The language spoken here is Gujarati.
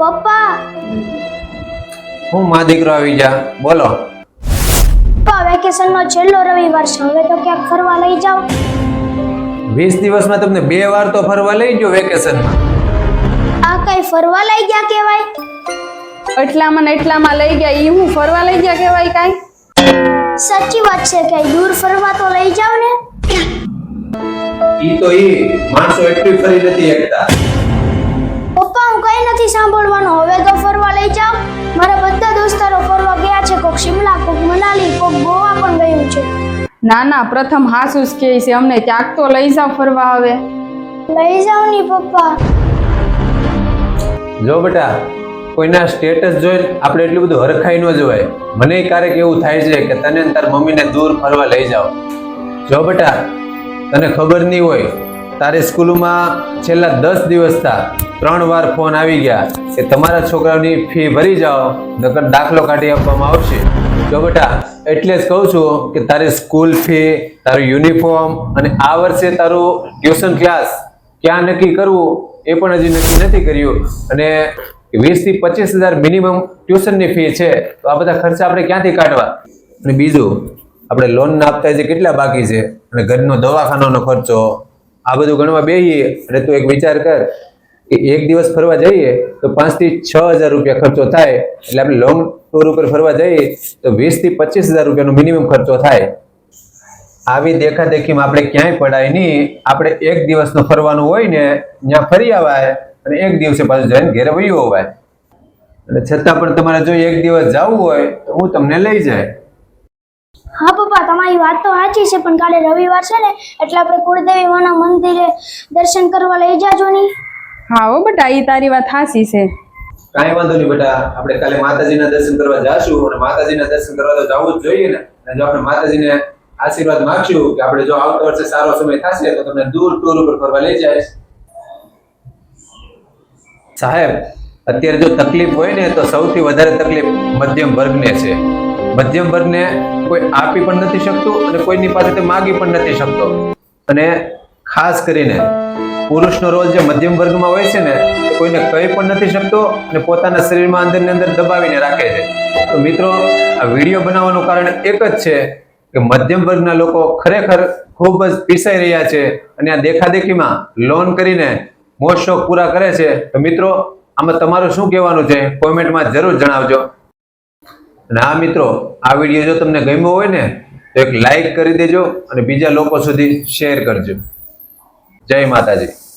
પપ્પા. હું માં દીકરો આવી જા. બોલો. પપ્પા વેકેશન નો છેલ્લો રવિવાર છે. હવે તો ક્યાંક ફરવા લઈ જાઓ. વીસ દિવસમાં તમને બે વાર તો ફરવા લઈ ગયો વેકેશનમાં આ કઈ ફરવા લઈ ગયા કેવાય એટલામાં ને એટલામાં લઈ ગયા. ઈ હું ફરવા લઈ ગયા કહેવાય કાઈ? સાચી વાત છે કે દૂર ફરવા તો લઈ જાઓ ને. ઈ તો ઈ માણસો એટલી ફરી નથી એકતા. નથી સાંભળવાનું? હવે તો ફરવા લઈ જાઓ. મારા બધા દોસ્તારો ફરવા ગયા છે. કોક શિમલા કોક મનાલી કોક ગોવા પણ ગયું છે. ના ના પ્રથમ હાસુસ કહે છે. અમને ક્યાંક તો લઈ જાઓ ફરવા હવે. લઈ જાઓ ની પપ્પા. જો બેટા કોઈના સ્ટેટસ જોઈ આપણે એટલું બધું હરખાઈ ન જોવાય. મને ક્યારેક એવું થાય છે કે તને તાર મમ્મીને દૂર ફરવા લઈ જાઓ. જો બેટા તને ખબર નહીં હોય તારી સ્કૂલમાં છેલ્લા દસ દિવસથી ત્રણ વાર ફોન આવી ગયા કે તમારા છોકરાઓની ફી ભરી જાઓ, નકર દાખલો કાઢી આપવામાં આવશે. જો બેટા, એટલે જ કહું છું કે તારી સ્કૂલ ફી, તારું યુનિફોર્મ અને આ વર્ષે તારું ટ્યુશન ક્લાસ ક્યાં નક્કી કરવું એ પણ હજી નક્કી નથી કર્યું. અને વીસથી પચીસ હજાર મિનિમમ ટ્યુશનની ફી છે. તો આ બધા ખર્ચા આપણે ક્યાંથી કાઢવા? અને બીજું, આપણે લોન આપતા જે કેટલા બાકી છે? અને ઘરનો દવાખાનાનો ખર્ચો, આ બધું ગણવા બેહીએ. અને તું એક વિચાર કર કે એક દિવસ ફરવા જઈએ તો પાંચથી છ હજાર રૂપિયા ખર્ચો થાય. એટલે આપણે લોંગ ટૂર ઉપર ફરવા જઈએ તો વીસથી પચીસ હજાર રૂપિયાનો મિનિમમ ખર્ચો થાય. આવી દેખાદેખીમાં આપણે ક્યાંય પડાય નહીં. આપણે એક દિવસનું ફરવાનું હોય ને, ત્યાં ફરી આવાય અને એક દિવસે પાછું જઈને ઘેરે વયું અવાય અને છતાં પણ તમારે જો એક દિવસ જવું હોય, તો હું તમને લઈ જાય. હા પપ્પા, તમારી વાત તો સાચી છે, પણ કાલે રવિવાર છે ને, એટલે આપણે કુળદેવી માના મંદિરે દર્શન કરવા લઈ જાજો ની. હા હો બેટા ઈ તારી વાત હાસી છે. કાંઈ વાંધો નહીં બેટા આપણે કાલે માતાજીના દર્શન કરવા જાશું અને માતાજીના દર્શન કરવા તો જવું જ જોઈએ ને. અને જો આપણે માતાજીને આશીર્વાદ માંગશું કે આપણે જો આવતા વર્ષે સારો સમય થશે તો તમને દૂર ટૂર ઉપર ફરવા લઈ જાય સાહેબ અત્યારે જો તકલીફ હોય ને તો સૌથી વધારે તકલીફ મધ્યમ વર્ગને છે. મધ્યમ વર્ગને કોઈ આપી પણ નથી શકતું અને કોઈની પાસેથી માગી પણ નથી શકતો. અને ખાસ કરીને પુરુષનો રોલ જે મધ્યમ વર્ગમાં હોય છે ને, કોઈને કહી પણ નથી શકતો અને પોતાના શરીરમાં અંદર ને અંદર દબાવીને રાખે છે. તો મિત્રો, આ વીડિયો બનાવવાનું કારણ એક જ છે કે મધ્યમ વર્ગના લોકો ખરેખર ખૂબ જ પીસાઈ રહ્યા છે અને આ દેખાદેખીમાં લોન કરીને મોજ શોખ પૂરા કરે છે. તો મિત્રો, આમાં તમારું શું કહેવાનું છે? કોમેન્ટમાં જરૂર જણાવજો. અને હા મિત્રો, આ વીડિયો જો તમને ગમ્યો હોય ને, તો એક લાઈક કરી દેજો અને બીજા લોકો સુધી શેર કરજો. જય માતાજી.